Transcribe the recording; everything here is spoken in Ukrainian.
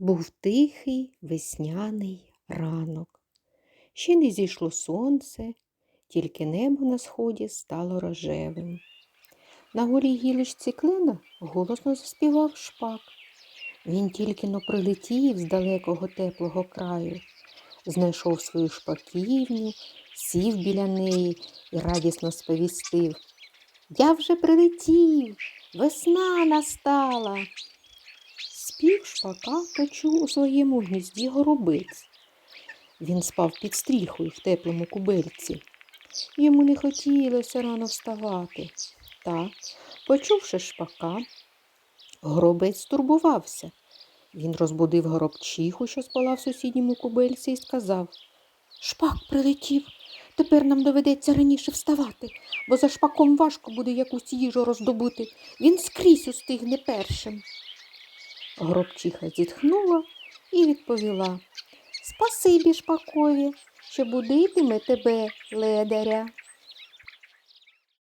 Був тихий весняний ранок. Ще не зійшло сонце, тільки небо на сході стало рожевим. На голій гілочці клена голосно заспівав шпак. Він тільки но прилетів з далекого теплого краю, знайшов свою шпаківню, сів біля неї і радісно сповістив. Я вже прилетів, весна настала. Спів шпака почув у своєму гнізді горобець. Він спав під стріхою в теплому кубельці. Йому не хотілося рано вставати. Та, почувши шпака, горобець стурбувався. Він розбудив горобчиху, що спала в сусідньому кубельці, і сказав Шпак прилетів. Тепер нам доведеться раніше вставати, бо за шпаком важко буде якусь їжу роздобути. Він скрізь устигне першим. Горобчиха зітхнула і відповіла Спасибі шпакові, що будитиме тебе, ледаря.